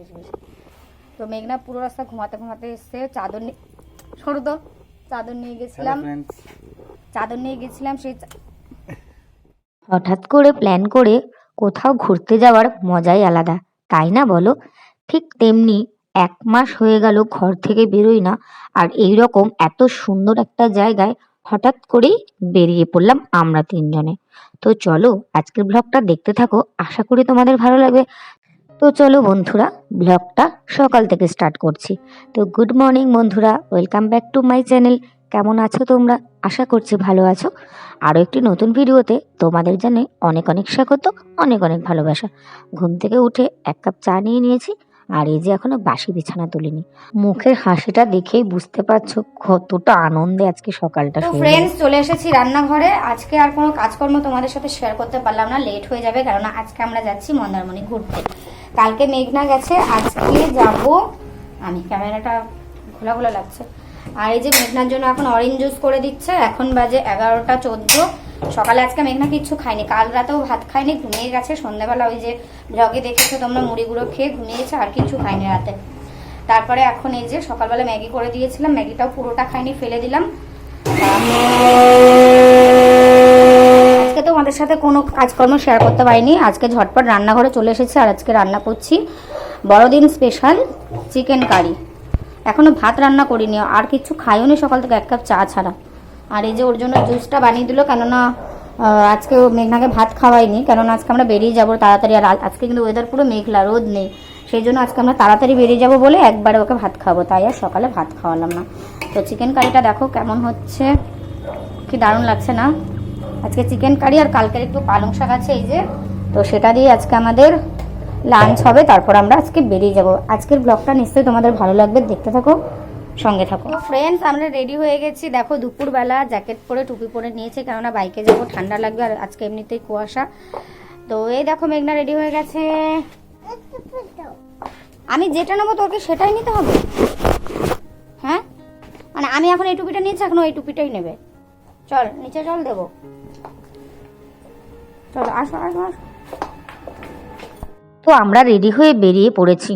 বেশি বেশি। তো মেঘনা পুরো রাস্তা ঘুমাতে ঘুমাতে এসছে চাদর নিয়ে সরু তো চাদর নিয়ে গেছিলাম। চাদর নিয়ে গেছিলাম সেই হঠাৎ করে প্ল্যান করে কোথাও ঘুরতে যাওয়ার মজাই আলাদা। তাই না বলো? ঠিক তেমনি এক মাস হয়ে গেল ঘর থেকে বেরোই না আর এই রকম এত সুন্দর একটা জায়গায় হঠাৎ করেই বেরিয়ে পড়লাম আমরা তিনজনে। তো চলো আজকের ব্লগটা দেখতে থাকো। আশা করি তোমাদের ভালো লাগবে। তো চলো বন্ধুরা ব্লগটা সকাল থেকে স্টার্ট করছি। তো গুড মর্নিং বন্ধুরা welcome back to my channel কেমন আছো তোমরা? আশা করছি ভালো আছো। আরও একটি নতুন ভিডিওতে তোমাদের জানে অনেক অনেক স্বাগত, অনেক অনেক ভালোবাসা। ঘুম থেকে উঠে এক কাপ চা নিয়ে নিয়েছি আর এই যে এখনও বাসি বিছানা তুলিনি। মুখের হাসিটা দেখেই বুঝতে পারছ কতটা আনন্দে আজকে সকালটা তো ফ্রেন্ডস চলে এসেছি রান্নাঘরে। আজকে আর কোনো কাজকর্ম তোমাদের সাথে শেয়ার করতে পারলাম না লেট হয়ে যাবে কারণ আজকে আমরা যাচ্ছি মন্দারমণি ঘুরতে। কালকে মেঘনা গেছে আজকে যাব আমি ক্যামেরাটা খোলা খোলা লাগছে। আর এই যে মেঘনার জন্য এখন অরেঞ্জ জুস করে দিচ্ছে এখন বাজে এগারোটা চোদ্দ। সকালে আজকে মেঘনা কিচ্ছু খায়নি, কাল রাতেও ভাত খায়নি, ঘুমিয়ে গেছে, সন্ধ্যাবেলা ওই যে ব্লগে দেখেছ তোমরা, মুড়িগুলো খেয়ে ঘুমিয়েছে, আর কিছু খায়নি রাতে। তারপরে এখন এই যে সকালবেলা ম্যাগি করে দিয়েছিলাম, ম্যাগিটাও পুরোটা খাইনি ফেলে দিলাম। আজকে তোমাদের সাথে কোনো কাজকর্ম শেয়ার করতে পারিনি, আজকে ঝটপট রান্নাঘরে চলে এসেছি, আর আজকে রান্না করছি বড়দিন স্পেশাল চিকেন কারি এখনও ভাত রান্না করিনি, আর কিছু খাইও নি সকাল থেকে এক কাপ চা ছাড়া। আর এই যে ওর জন্য জুসটা বানিয়ে দিল, কেননা আজকে মেঘনাকে ভাত খাওয়াইনি কেননা আজকে আমরা বেরিয়ে যাব তাড়াতাড়ি। আর আজকে কিন্তু ওয়েদার পুরো মেঘলা, রোদ নেই। সেই জন্য আজকে আমরা তাড়াতাড়ি বেরিয়ে যাব বলে একবারে ওকে ভাত খাব তাই আর সকালে ভাত খাওয়ালাম না। তো চিকেন কারিটা দেখো কেমন হচ্ছে। কি দারুণ লাগছে না? আজকে চিকেন কারি আর কালকের একটু পালং শাক আছে এই যে। তো সেটা দিয়ে আজকে আমাদের লাঞ্চ হবে, তারপর আমরা আজকে বেরিয়ে যাব। আজকের ব্লগটা নিশ্চয়ই তোমাদের ভালো লাগবে, দেখতে থাকো। সঙ্গে থাকো। ফ্রেন্ডস আমরা রেডি হয়ে গেছি। দেখো দুপুরবেলা জ্যাকেট পরে টুপি পরে নিয়েছে কেননা বাইকে যাব ঠান্ডা লাগবে আর আজকে এমনিতেই কুয়াশা। তো এই দেখো মেঘনা রেডি হয়ে গেছে। আমি যেটা নেব তোকে সেটাই নিতে হবে। হ্যাঁ? মানে আমি এখন এই টুপিটা নিয়েছি এখন ওই টুপিটাই নেবে। চল নিচে চল দেবো। চলো আসো আসো আসো। তো আমরা রেডি হয়ে বেরিয়ে পড়েছি।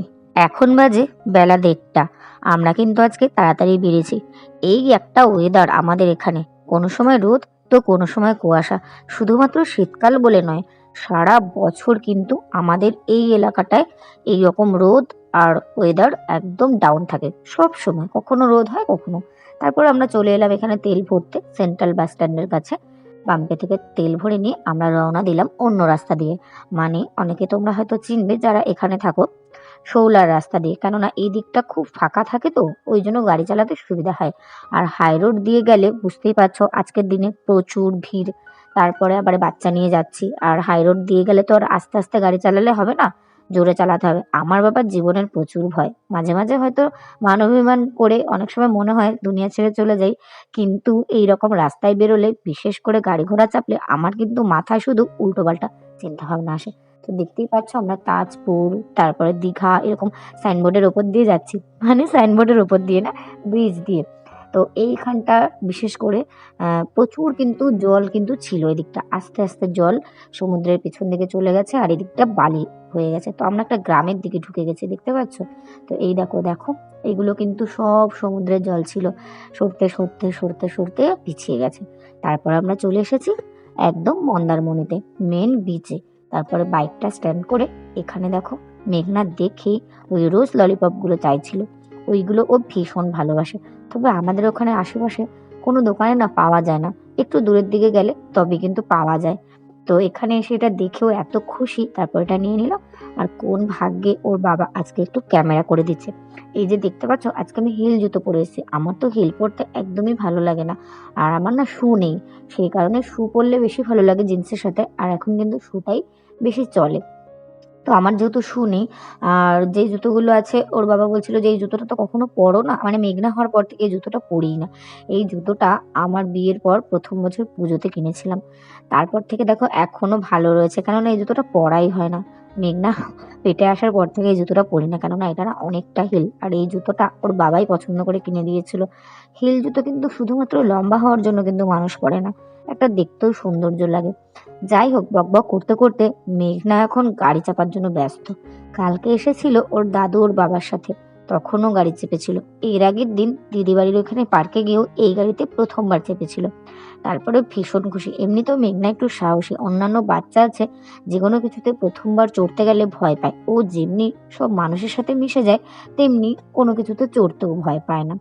এখন বাজে বেলা দেড়টা। আমরা কিন্তু আজকে তাড়াতাড়ি বেরিয়েছি। এই একটা ওয়েদার আমাদের এখানে। কোনো সময় রোদ, তো কোনো সময় কুয়াশা। শুধুমাত্র শীতকাল বলে নয়, সারা বছর কিন্তু আমাদের এই এলাকাটায় এই রকম রোদ আর ওয়েদার একদম ডাউন থাকে। সব সময়। কখনো রোদ হয়, কখনো। তারপর আমরা চলে এলাম এখানে তেল ভরতে সেন্ট্রাল বাস স্ট্যান্ডের কাছে। বাম্পে থেকে তেল ভরে নিয়ে আমরা রওনা দিলাম অন্য রাস্তা দিয়ে। মানে অনেকে তোমরা হয়তো চিনবে যারা এখানে থাকো। শৌলার রাস্তা দিয়ে। কেননা এই দিকটা খুব ফাঁকা থাকে তো, ওই জন্য গাড়ি চালাতে সুবিধা হয়। আর হাই রোড দিয়ে গেলে বুঝতেই পারছ, আজকের দিনে প্রচুর ভিড়। তারপরে আবার বাচ্চা নিয়ে যাচ্ছি। আর হাই রোড দিয়ে গেলে তো আর আস্তে আস্তে গাড়ি চালালে হবে না, জোরে চালাতে হবে। আমার বাবার জীবনের প্রচুর ভয়। মাঝে মাঝে হয়তো মানবিমান করে অনেক সময় মনে হয় দুনিয়া ছেড়ে চলে যাই, কিন্তু এই রকম রাস্তায় বেরোলে বিশেষ করে গাড়ি ঘোড়া চাপলে আমার কিন্তু মাথায় শুধু উল্টোপাল্টা চিন্তা ভাবনা আসে। তো দেখতেই পাচ্ছ আমরা তাজপুর, তারপরে দীঘা, এরকম সাইনবোর্ডের ওপর দিয়ে যাচ্ছি। মানে সাইনবোর্ডের ওপর দিয়ে না ব্রিজ দিয়ে। তো এইখানটা বিশেষ করে প্রচুর কিন্তু জল কিন্তু ছিল এদিকটা। আস্তে আস্তে জল সমুদ্রের পিছন দিকে চলে গেছে আর এদিকটা বালি হয়ে গেছে। তো আমরা একটা গ্রামের দিকে ঢুকে গেছি, দেখতে পাচ্ছ? তো এই দেখো দেখো, এগুলো কিন্তু সব সমুদ্রের জল ছিল। সরতে সরতে সরতে সরতে পিছিয়ে গেছে। তারপর আমরা চলে এসেছি একদম মন্দারমণিতে মেন বিচে তারপরে বাইকটা স্ট্যান্ড করে এখানে দেখো মেঘনা দেখে ওই রোজ ললিপপগুলো চাইছিল। ওইগুলো ও ভীষণ ভালোবাসে। তবে আমাদের ওখানে আশেপাশে কোনো দোকানে না পাওয়া যায় না। একটু দূরের দিকে গেলে তবে কিন্তু পাওয়া যায়। তো এখানে এসে এটা দেখেও এত খুশি, তারপর এটা নিয়ে নিল। আর কোন ভাগ্যে ওর বাবা আজকে একটু ক্যামেরা করে দিচ্ছে। এই যে দেখতে পাচ্ছ, আজকে আমি হিল জুতো পরে এসেছি। আমার তো হিল পরতে একদমই ভালো লাগে না। আর আমার না শু নেই। সেই কারণে শু পরলে বেশি ভালো লাগে জিন্সের সাথে। আর এখন কিন্তু শুটাই বেশি চলে। তো আমার যেহেতু শু নেই আর যেই জুতোগুলো আছে, ওর বাবা বলছিল যে, এই জুতোটা তো কখনো পরো না। মানে মেঘনা হওয়ার পর থেকে এই জুতোটা পরিই না। এই জুতোটা আমার বিয়ের পর প্রথম বছর পুজোতে কিনেছিলাম। তারপর থেকে দেখো, এখনও ভালো রয়েছে। কেননা এই জুতোটা পরাই হয় না। মেঘনা পেটে আসার পর থেকে এই জুতোটা পরি না। কেননা এটা না অনেকটা হিল। আর এই জুতোটা ওর বাবাই পছন্দ করে কিনে দিয়েছিল। হিল জুতো কিন্তু শুধুমাত্র লম্বা হওয়ার জন্য কিন্তু মানুষ পরে না। একটা দেখতেও সৌন্দর্য লাগে। যাই হোক, বকবক করতে করতে মেঘনা এখন গাড়ি চাপার জন্য ব্যস্ত। কালকে এসেছিল ওর দাদু ওর বাবার সাথে। তখনও গাড়ি চেপেছিল। এর আগের দিন দিদি বাড়ির ওখানে পার্কে গিয়েও এই গাড়িতে প্রথমবার চেপেছিল। তারপরে ভীষণ খুশি। এমনিতেও মেঘনা একটু সাহসী। অন্যান্য বাচ্চা আছে যে কোনো কিছুতে প্রথমবার চড়তে গেলে ভয় পায়। ও যেমনি সব মানুষের সাথে মিশে যায়, তেমনি কোনো কিছুতে চড়তেও ভয় পায় না।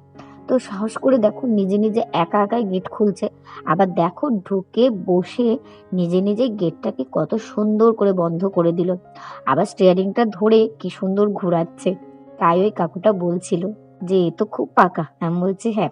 তো সাহস করে দেখো নিজে নিজে একা একাই গেট খুলছে। আবার দেখো ঢুকে বসে নিজে নিজে গেটটাকে কত সুন্দর করে বন্ধ করে দিল। আবার স্টিয়ারিংটা ধরে কি সুন্দর ঘোরাচ্ছে। তাই ওই কাকুটা বলছিল যে, এ তো খুব পাকা। আমি বলছি হ্যাঁ।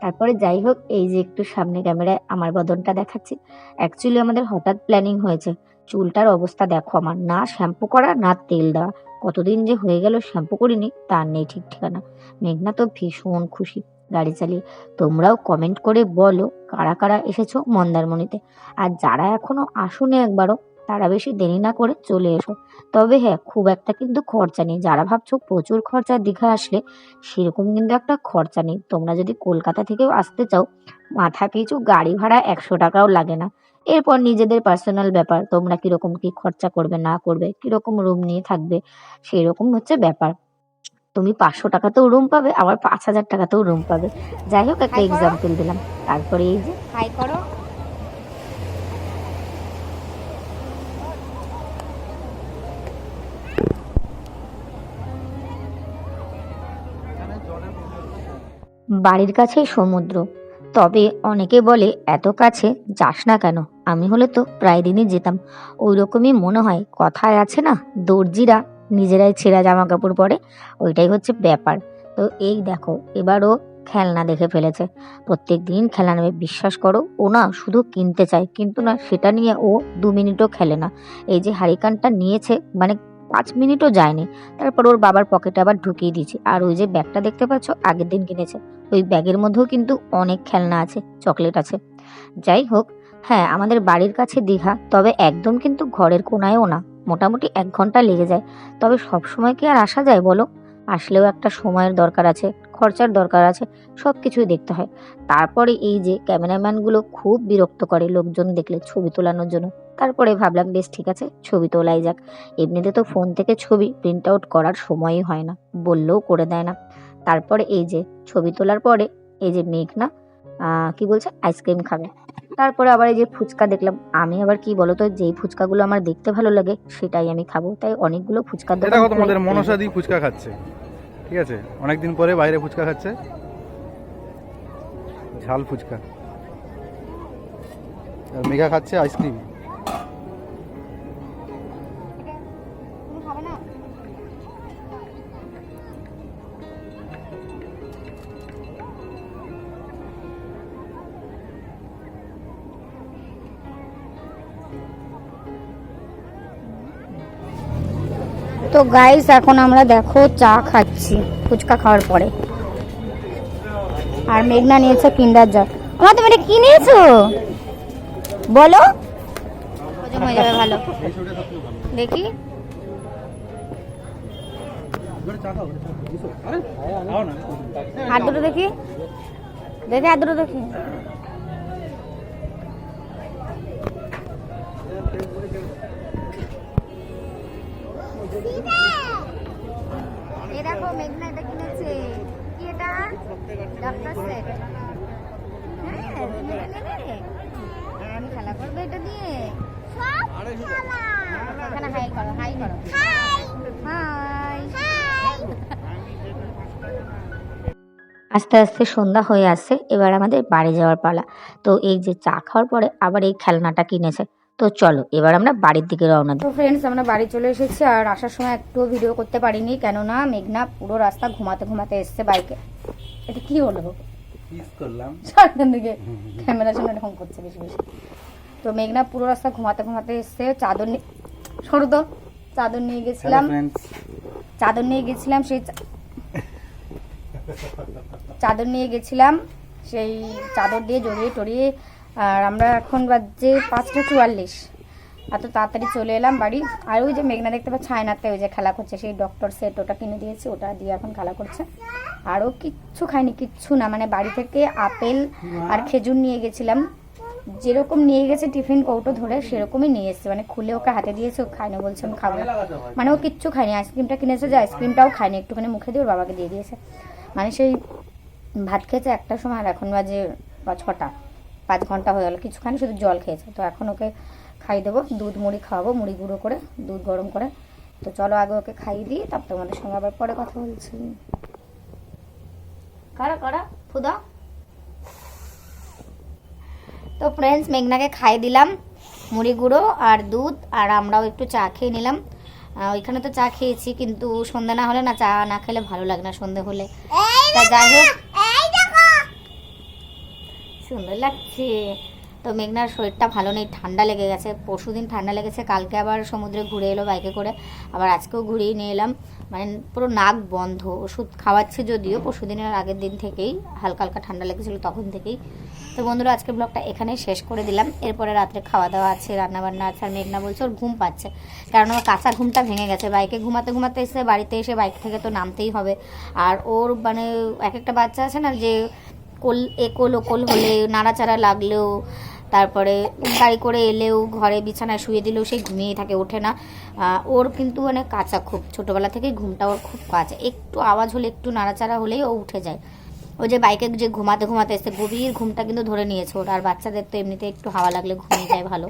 তারপরে যাই হোক, এই যে একটু সামনে ক্যামেরায় আমার বদনটা দেখাচ্ছি। অ্যাকচুয়ালি আমাদের হঠাৎ প্ল্যানিং হয়েছে। চুলটার অবস্থা দেখো আমার, না শ্যাম্পু করা, না তেল দেওয়া। কতদিন যে হয়ে গেল শ্যাম্পু করিনি, তার নেই ঠিক ঠিকানা। মেঘনা তো ভীষণ খুশি গাড়ি চালিয়ে। তোমরাও কমেন্ট করে বলো কারা কারা এসেছ মন্দারমণিতে। আর যারা এখনও আসুনি একবারও তারা বেশি দেরি না করে চলে এসো। তবে হ্যাঁ খুব একটা কিন্তু খরচা নেই। যারা ভাবছ প্রচুর খরচা দীঘা আসলে সেরকম কিন্তু একটা খরচা নেই। তোমরা যদি কলকাতা থেকেও আসতে চাও মাথা পিছু গাড়ি ভাড়া একশো টাকাও লাগে না। এরপর নিজেদের পার্সোনাল ব্যাপার তোমরা কীরকম কি খরচা করবে না করবে কীরকম রুম নিয়ে থাকবে সেই রকম হচ্ছে ব্যাপার। তুমি পাঁচশো টাকাতেও রুম পাবে আবার পাঁচ হাজার টাকাতেও রুম পাবে। যাই হোক একটা এক্সাম্পল দিলাম। তারপরে এই যে হাই করো। বাড়ির কাছেই সমুদ্র। তবে অনেকে বলে, এত কাছে যাস না কেন? আমি হলে তো প্রায় দিনই যেতাম। ওই রকমই মনে হয়, কথায় আছে না, দর্জিরা নিজেরাই ছেঁড়া জামা কাপড় পরে, ওইটাই হচ্ছে ব্যাপার। তো এই দেখো এবারও খেলনা দেখে ফেলেছে। প্রত্যেক দিন খেলনা নেবে, বিশ্বাস করো, ও না শুধু কিনতে চায়, কিন্তু না সেটা নিয়ে ও দু মিনিটও খেলে না। এই যে হারিকানটা নিয়েছে মানে পাঁচ মিনিটও যায়নি। তারপর ওর বাবার পকেটে আবার ঢুকিয়ে দিয়েছি। আর ওই যে ব্যাগটা দেখতে পাচ্ছ, আগের দিন কিনেছে। ওই ব্যাগের মধ্যেও কিন্তু অনেক খেলনা আছে, চকলেট আছে। যাই হোক হ্যাঁ আমাদের বাড়ির কাছে দীঘা, তবে একদম কিন্তু ঘরের কোনায়ও না। মোটামুটি এক ঘণ্টা লেগে যায়। তবে সব সময় কি আর আসা যায় বলো? আসলেও একটা সময়ের দরকার আছে, খরচার দরকার আছে সব কিছুই দেখতে হয়। তারপরে এই যে ক্যামেরাম্যানগুলো খুব বিরক্ত করে লোকজন দেখলে, ছবি তোলানোর জন্য। তারপরে ভাবলাম বেশ ঠিক আছে ছবি তোলাই যাক। এমনিতে তো ফোন থেকে ছবি প্রিন্ট আউট করার সময়ই হয় না বললেও করে দেয় না। তারপরে এই যে ছবি তোলার পরে এই যে মেঘনা কি বলছে? আইসক্রিম খাবে। তারপরে আবার এই যে ফুচকা দেখলাম আমি আবার কি বলতো যেই ফুচকাগুলো আমার দেখতে ভালো লাগে সেটাই আমি খাব। তাই অনেকগুলো এটা দোকান তোমাদের খোলাই। মনসা দিয়ে ফুচকা খাচ্ছে ঠিক আছে? অনেকদিন পরে বাইরে ফুচকা খাচ্ছে। ঝাল ফুচকা। আর মেঘা খাচ্ছে আইসক্রিম তো গাইস এখন আমরা দেখো চা খাচ্ছি, ফুচকা খাওয়ার পরে। আর মেঘনা নিয়েছে কিন্ডার জল। আমার তুমি এটা কি নিয়েছো? বলো। হয়ে যাবে, ভালো। দেখি। হাত দুটো দেখি। দেখি হাত দুটো দেখি। ডাক্তার সেট হ্যাঁ তুমি এটা নেবে আমি খেলা করব এটা দিয়ে। এখানে হাই করো হাই করো। হাই আস্তে আস্তে সন্ধ্যা হয়ে আসছে এবার আমাদের বাড়ি যাওয়ার পালা। তো এই যে চা খাওয়ার পরে আবার এই খেলনাটা কিনেছে। তো চলো এবার আমরা বাড়ির দিকে রওনা দিই। তো ফ্রেন্ডস আমরা বাড়ি চলে এসেছি আর আসার সময় একটুও ভিডিও করতে পারিনি। কেননা মেঘনা পুরো রাস্তা ঘুমাতে ঘুমাতে এসছে বাইকে এটা কি হলো? করলাম। দিকে ক্যামেরার সামনে ঢং করছে বেশি বেশি। তো মেঘনা পুরো রাস্তা ঘুমাতে ঘুমাতে এসছে চাদর নিয়ে সরু তো চাদর নিয়ে গেছিলাম। চাদর নিয়ে গেছিলাম সেই চাদর নিয়ে গেছিলাম সেই চাদর দিয়ে জড়িয়ে টড়িয়ে আর আমরা এখন বাজছে পাঁচটা চুয়াল্লিশ। এত তাড়াতাড়ি চলে এলাম বাড়ি। আর ওই যে মেঘনা দেখতে পাচ্ছি, আয়নাতে ওই যে খেলা করছে, সেই ডক্টর সেট ওটা কিনে দিয়েছে, ওটা দিয়ে এখন খেলা করছে। আরও কিচ্ছু খাইনি কিচ্ছু না মানে বাড়ি থেকে আপেল আর খেজুর নিয়ে গেছিলাম। যেরকম নিয়ে গেছে টিফিন কৌটো ধরে, সেরকমই নিয়ে এসেছে মানে খুলে ওকে হাতে দিয়েছে, ও খায় না বলছে আমি খাব না। মানে ও কিচ্ছু খায়নি, আইসক্রিমটা কিনেছে যে আইসক্রিমটাও খায়নি, একটুখানি মুখে দিয়ে ওর বাবাকে দিয়ে দিয়েছে। মানে সেই ভাত খেয়েছে একটা সময়, আর এখন বাজে ছটা, পাঁচ ঘণ্টা হয়ে গেল, কিছুখানি শুধু জল খেয়েছে। তো এখন ওকে খাই দেবো দুধ মুড়ি খাওয়াবো মুড়ি গুঁড়ো করে দুধ গরম করে। তো চলো আগে ওকে খাইয়ে দিই তারপর তোমাদের সঙ্গে আবার পরে কথা বলছি। কারা কারা? ফুদা? তো ফ্রেন্ডস মেঘনাকে খাইয়ে দিলাম মুড়ি গুঁড়ো আর দুধ আর আমরাও একটু চা খেয়ে নিলাম। ওইখানে তো চা খেয়েছি কিন্তু সন্ধে না হলে না চা না খেলে ভালো লাগে না সন্ধে হলে। তা যাই হোক। সুন্দর লাগছে। তো মেঘনার শরীরটা ভালো নেই, ঠান্ডা লেগে গেছে। পরশুদিন ঠান্ডা লেগেছে, কালকে আবার সমুদ্রে ঘুরে এলো বাইকে করে। আবার আজকেও ঘুরিয়ে নিয়ে এলাম। মানে পুরো নাক বন্ধ, ওষুধ খাওয়াচ্ছে যদিও, পরশুদিনের আগের দিন থেকেই, হালকা হালকা ঠান্ডা লেগেছিলো তখন থেকেই। তো বন্ধুরা, আজকের ব্লগটা এখানেই শেষ করে দিলাম। এরপরে রাত্রে খাওয়া দাওয়া আছে রান্না বান্না আছে, আর মেঘনা বলছে ওর ঘুম পাচ্ছে। কারণ ওর কাঁচা ঘুমটা ভেঙে গেছে। বাইকে ঘুমাতে ঘুমাতে এসে বাড়িতে এসে বাইক থেকে তো নামতেই হবে। আর ওর মানে এক একটা বাচ্চা আছে না, যে কোল, এ একোল ওকোল হলে, নাড়াচাড়া লাগলেও তারপরে গাড়ি করে এলেও ঘরে বিছানায় শুয়ে দিলেও সেই ঘুমিয়েই থাকে, ওঠে না। ওর কিন্তু মানে কাঁচা খুব। ছোটোবেলা থেকেই ঘুমটা ওর খুব কাঁচা। একটু আওয়াজ হলে, একটু নাড়াচাড়া হলেই ও উঠে যায়। ও যে বাইকে যে ঘুমাতে ঘুমাতে এসে গভীর ঘুমটা কিন্তু ধরে নিয়েছে ওর। আর বাচ্চাদের তো এমনিতে একটু হাওয়া লাগলে ঘুমিয়ে যায় ভালো।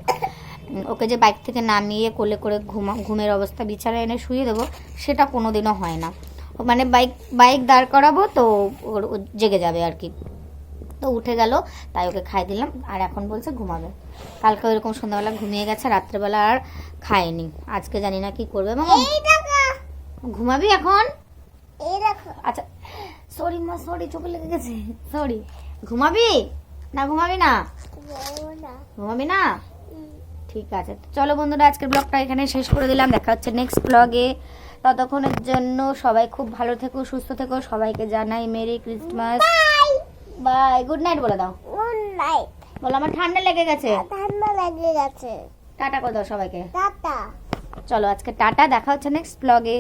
ওকে যে বাইক থেকে নামিয়ে কোলে করে ঘুমা, ঘুমের অবস্থা বিছানায় এনে শুয়ে দেবো, সেটা কোনো দিনও হয় না। মানে বাইক বাইক দাঁড় করাবো তো ওর জেগে যাবে আর কি। তো উঠে গেল তাই ওকে খাই দিলাম আর এখন বলছে ঘুমাবে। কালকে এরকম সন্ধ্যাবেলা ঘুমিয়ে গেছে রাত্রেবেলা আর খায়নি। আজকে জানি না কি করবে। মামা ঘুমাবি এখন? আচ্ছা সরি মা সরি চোখে লেগে গেছে। সরি ঘুমাবি? না ঘুমাবি না? ঘুমাবি না। ঠিক আছে। চলো বন্ধুরা আজকের ব্লগটা এখানে শেষ করে দিলাম। দেখা হচ্ছে নেক্সট ব্লগে ততক্ষণের জন্য সবাই খুব ভালো থেকো সুস্থ থেকো। সবাইকে জানাই merry Christmas. Bye good night বলে দাও। গুড নাইট বলো আমার ঠান্ডা লেগে গেছে। ঠান্ডা লেগে গেছে। টাটা করে দাও সবাইকে। টাটা। চলো আজকে টাটা দেখা হচ্ছে নেক্সট ব্লগে